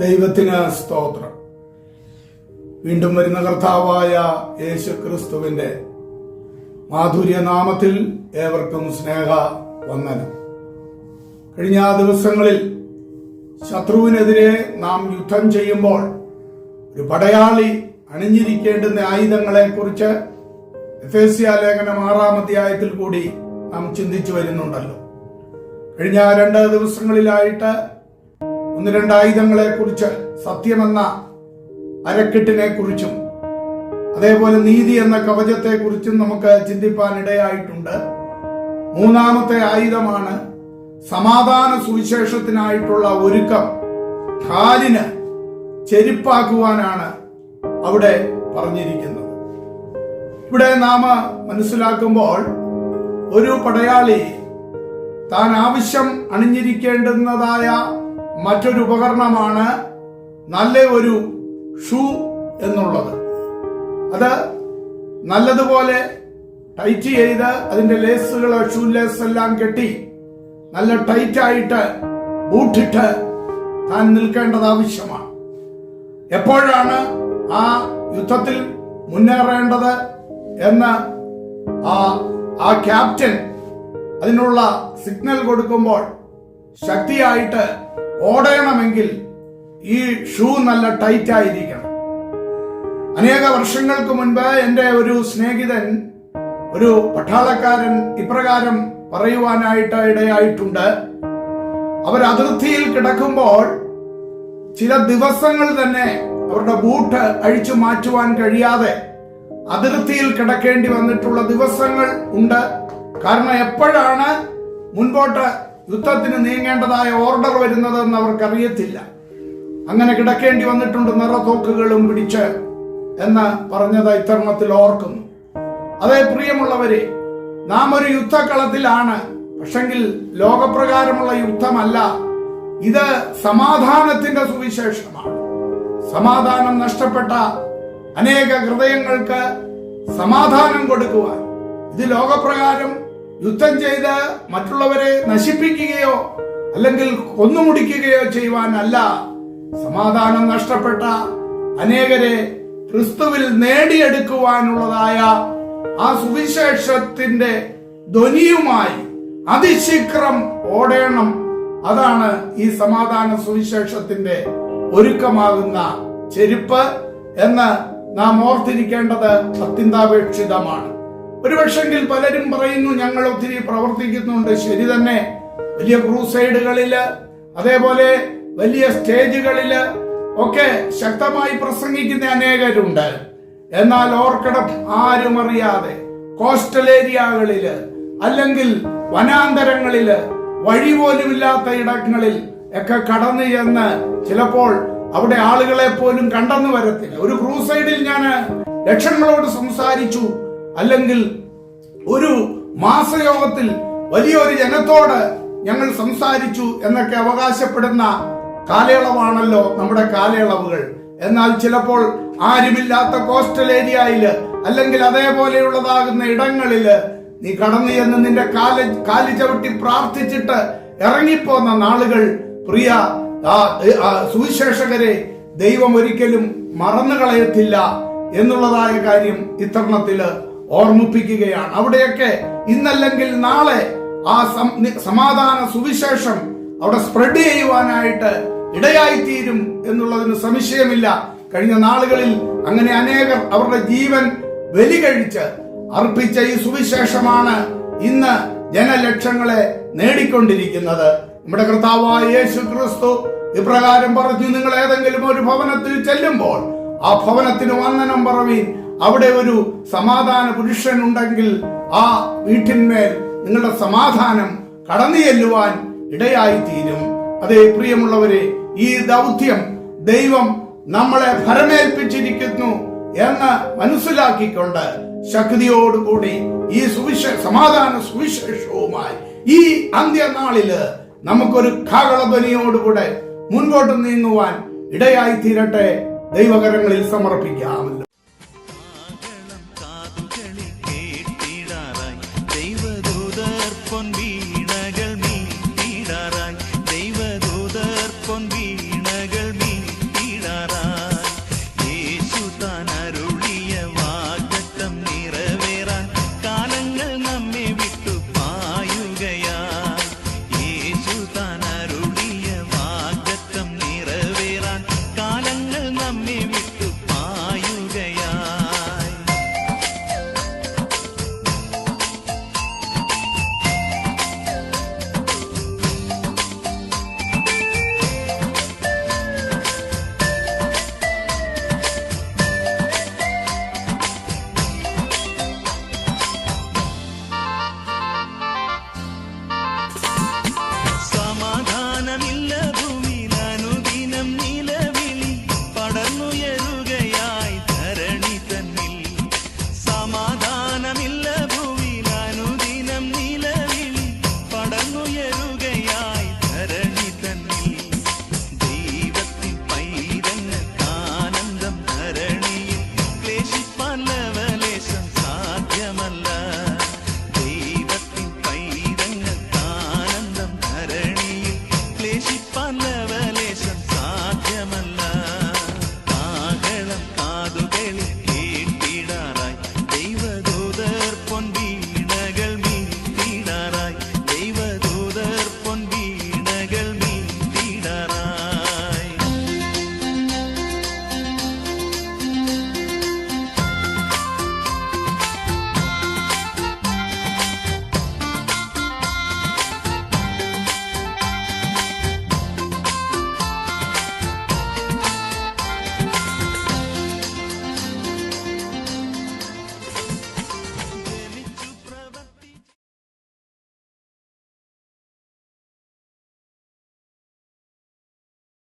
ദൈവത്തിന് സ്തോത്രം. വീണ്ടും വരുന്ന കർത്താവായ യേശു ക്രിസ്തുവിന്റെ മാധുര്യ നാമത്തിൽ ഏവർക്കും സ്നേഹ വന്ദനം കഴിഞ്ഞ ദിവസങ്ങളിൽ ശത്രുവിനെതിരെ നാം യുദ്ധം ചെയ്യുമ്പോൾ ഒരു പടയാളി അണിഞ്ഞിരിക്കേണ്ടുന്ന ആയുധങ്ങളെ കുറിച്ച് എഫേസ്യ ലേഖനം ആറാം അധ്യായത്തിൽ കൂടി നാം ചിന്തിച്ചു വരുന്നുണ്ടല്ലോ. കഴിഞ്ഞ രണ്ട് ദിവസങ്ങളിലായിട്ട് ഒന്ന് രണ്ടായുധങ്ങളെ കുറിച്ച് സത്യമെന്ന അരക്കെട്ടിനെ കുറിച്ചും അതേപോലെ നീതി എന്ന കവചത്തെ കുറിച്ചും നമുക്ക് ചിന്തിപ്പാൻ ഇടയായിട്ടുണ്ട് മൂന്നാമത്തെ ആയുധമാണ് സമാധാന സുവിശേഷത്തിനായിട്ടുള്ള ഒരുക്കം. കാലിന് ചെരുപ്പാക്കുവാനാണ് അവിടെ പറഞ്ഞിരിക്കുന്നത്. ഇവിടെ നാം മനസ്സിലാക്കുമ്പോൾ ഒരു പടയാളി താൻ ആവശ്യം അണിഞ്ഞിരിക്കേണ്ടുന്നതായ മറ്റൊരു ഉപകരണമാണ് നല്ല ഒരു ഷൂ എന്നുള്ളത്. അത് നല്ലതുപോലെ ടൈറ്റ് ചെയ്ത് അതിന്റെ ലേസുകൾ ഷൂ ലേസ് എല്ലാം കെട്ടി നല്ല ടൈറ്റ് ആയിട്ട് ബൂട്ടിട്ട് താൻ നിൽക്കേണ്ടത് ആവശ്യമാണ്. എപ്പോഴാണ് ആ യുദ്ധത്തിൽ മുന്നേറേണ്ടത് എന്ന് ആ ആ ക്യാപ്റ്റൻ അതിനുള്ള സിഗ്നൽ കൊടുക്കുമ്പോൾ ശക്തിയായിട്ട് ഓടണമെങ്കിൽ ഈ ഷൂ നല്ല ടൈറ്റ് ആയിരിക്കണം. അനേക വർഷങ്ങൾക്ക് മുൻപ് എന്റെ ഒരു സ്നേഹിതൻ ഒരു പട്ടാളക്കാരൻ ഇപ്രകാരം പറയുവാനായിട്ട് ഇടയായിട്ടുണ്ട്. അവർ അതിർത്തിയിൽ കിടക്കുമ്പോൾ ചില ദിവസങ്ങൾ തന്നെ അവരുടെ ബൂട്ട് അഴിച്ചു മാറ്റുവാൻ കഴിയാതെ അതിർത്തിയിൽ കിടക്കേണ്ടി വന്നിട്ടുള്ള ദിവസങ്ങൾ ഉണ്ട്. കാരണം എപ്പോഴാണ് മുൻപോട്ട് യുദ്ധത്തിന് നീങ്ങേണ്ടതായ ഓർഡർ വരുന്നതെന്ന് അവർക്കറിയത്തില്ല. അങ്ങനെ കിടക്കേണ്ടി വന്നിട്ടുണ്ട് നിറതോക്കുകളും പിടിച്ച് എന്ന് പറഞ്ഞത് ഇത്തരണത്തിൽ ഓർക്കുന്നു. അതേ പ്രിയമുള്ളവരെ നാം ഒരു യുദ്ധക്കളത്തിലാണ്. പക്ഷെങ്കിൽ ലോകപ്രകാരമുള്ള യുദ്ധമല്ല ഇത് സമാധാനത്തിന്റെ സുവിശേഷമാണ്. സമാധാനം നഷ്ടപ്പെട്ട അനേക ഹൃദയങ്ങൾക്ക് സമാധാനം കൊടുക്കുവാൻ ഇത് ലോകപ്രകാരം യുദ്ധം ചെയ്ത് മറ്റുള്ളവരെ നശിപ്പിക്കുകയോ അല്ലെങ്കിൽ കൊന്നുമുടിക്കുകയോ ചെയ്യുവാനല്ല സമാധാനം നഷ്ടപ്പെട്ട അനേകരെ ക്രിസ്തുവിൽ നേടിയെടുക്കുവാനുള്ളതായ ആ സുവിശേഷത്തിന്റെ ധ്വനിയുമായി അതിശീഘ്രം ഓടേണം. അതാണ് ഈ സമാധാന സുവിശേഷത്തിന്റെ ഒരുക്കമാകുന്ന ചെരുപ്പ് എന്ന് നാം ഓർത്തിരിക്കേണ്ടത് അത്യന്താപേക്ഷിതമാണ്. ഒരുപക്ഷെങ്കിൽ പലരും പറയുന്നു ഞങ്ങൾ ഒത്തിരി പ്രവർത്തിക്കുന്നുണ്ട്. ശരി തന്നെ. വലിയ ക്രൂസൈഡുകളിൽ അതേപോലെ വലിയ സ്റ്റേജുകളിൽ ഒക്കെ ശക്തമായി പ്രസംഗിക്കുന്ന അനേകരുണ്ട്. എന്നാൽ ഓർക്കണം ആരും അറിയാതെ കോസ്റ്റൽ ഏരിയകളിൽ അല്ലെങ്കിൽ വനാന്തരങ്ങളിൽ വഴി പോലുമില്ലാത്ത ഇടങ്ങളിൽ ഒക്കെ കടന്നു ചെന്ന് ചിലപ്പോൾ അവിടെ ആളുകളെ പോലും കണ്ടെന്ന് വരത്തില്ല. ഒരു ക്രൂസൈഡിൽ ഞാൻ ലക്ഷങ്ങളോട് സംസാരിച്ചു. അല്ലെങ്കിൽ ഒരു മാസയോഗത്തിൽ വലിയൊരു ജനത്തോട് ഞങ്ങൾ സംസാരിച്ചു എന്നൊക്കെ അവകാശപ്പെടുന്ന കാലയളവാണല്ലോ നമ്മുടെ കാലയളവുകൾ. എന്നാൽ ചിലപ്പോൾ ആരുമില്ലാത്ത കോസ്റ്റൽ ഏരിയയിൽ അല്ലെങ്കിൽ അതേപോലെയുള്ളതാകുന്ന ഇടങ്ങളിൽ നീ കടന്നു ചെന്ന് നിന്റെ കാല കാലി ചവിട്ടി പ്രാർത്ഥിച്ചിട്ട് ഇറങ്ങിപ്പോന്ന നാളുകൾ. പ്രിയ സുവിശേഷകരെ ദൈവം ഒരിക്കലും മറന്നു കളയത്തില്ല എന്നുള്ളതായ കാര്യം ഇത്തരണത്തിൽ ഓർമ്മിപ്പിക്കുകയാണ്. അവിടെയൊക്കെ ഇന്നല്ലെങ്കിൽ നാളെ ആ സമാധാന സുവിശേഷം അവിടെ സ്പ്രെഡ് ചെയ്യുവാനായിട്ട് ഇടയായിത്തീരും എന്നുള്ളതിന് സംശയമില്ല. കഴിഞ്ഞ നാളുകളിൽ അങ്ങനെ അനേകർ അവരുടെ ജീവൻ ബലി കഴിച്ച് അർപ്പിച്ച ഈ സുവിശേഷമാണ് ഇന്ന് ജനലക്ഷങ്ങളെ നേടിക്കൊണ്ടിരിക്കുന്നത്. നമ്മുടെ കർത്താവായ യേശു ക്രിസ്തു ഇപ്രകാരം പറഞ്ഞു നിങ്ങൾ ഏതെങ്കിലും ഒരു ഭവനത്തിൽ ചെല്ലുമ്പോൾ ആ ഭവനത്തിന് വന്ദനം പറവീൻ അവിടെ ഒരു സമാധാന പുരുഷൻ ഉണ്ടെങ്കിൽ ആ വീട്ടിന്മേൽ നിങ്ങളുടെ സമാധാനം കടന്നു ചെല്ലുവാൻ ഇടയായിത്തീരും. അതേ പ്രിയമുള്ളവരെ ഈ ദൗത്യം ദൈവം നമ്മളെ ഭരമേൽപ്പിച്ചിരിക്കുന്നു എന്ന് മനസ്സിലാക്കിക്കൊണ്ട് ശക്തിയോടുകൂടി ഈ സുവിശേഷ സമാധാന സുവിശേഷവുമായി ഈ അന്ത്യനാളിൽ നമുക്കൊരു കാകളധ്വനിയോടുകൂടെ മുൻപോട്ട് നീങ്ങുവാൻ ഇടയായി തീരട്ടെ ദൈവകരങ്ങളിൽ സമർപ്പിക്കാമല്ലോ.